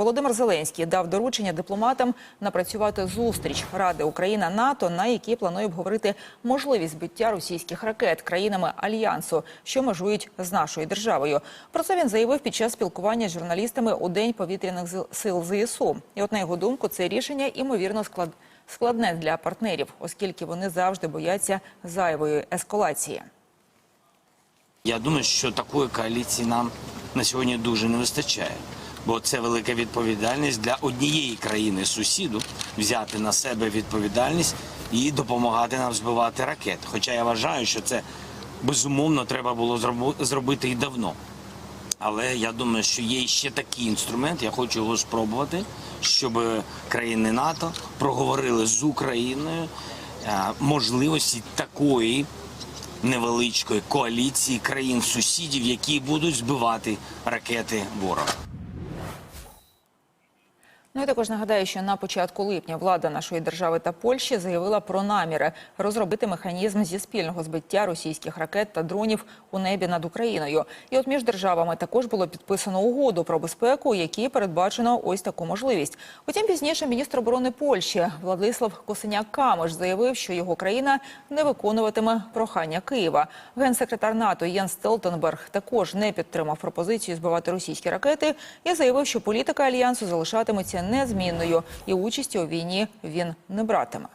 Володимир Зеленський дав доручення дипломатам напрацювати зустріч Ради Україна НАТО, на якій планує обговорити можливість збиття російських ракет країнами альянсу, що межують з нашою державою. Про це він заявив під час спілкування з журналістами у день повітряних сил ЗСУ. І от на його думку, це рішення імовірно склад складне для партнерів, оскільки вони завжди бояться зайвої ескалації. Я думаю, що такої коаліції нам на сьогодні дуже не вистачає. Бо це велика відповідальність для однієї країни сусіду взяти на себе відповідальність і допомагати нам збивати ракети. Хоча я вважаю, що це безумовно треба було зробити і давно. Але я думаю, що є ще такий інструмент, я хочу його спробувати, щоб країни НАТО проговорили з Україною е, можливості такої невеличкої коаліції країн-сусідів, які будуть збивати ракети ворога. Ну і також нагадаю, що на початку липня влада нашої держави та Польщі заявила про наміри розробити механізм зі спільного збиття російських ракет та дронів у небі над Україною. І от між державами також було підписано угоду про безпеку, якій передбачено ось таку можливість. Утім, пізніше міністр оборони Польщі Владислав Косиняк Камиш заявив, що його країна не виконуватиме прохання Києва. Генсекретар НАТО Єнс Столтенберг також не підтримав пропозицію збивати російські ракети і заявив, що політика альянсу залишатиметься незмінною і участі у війні він не братиме.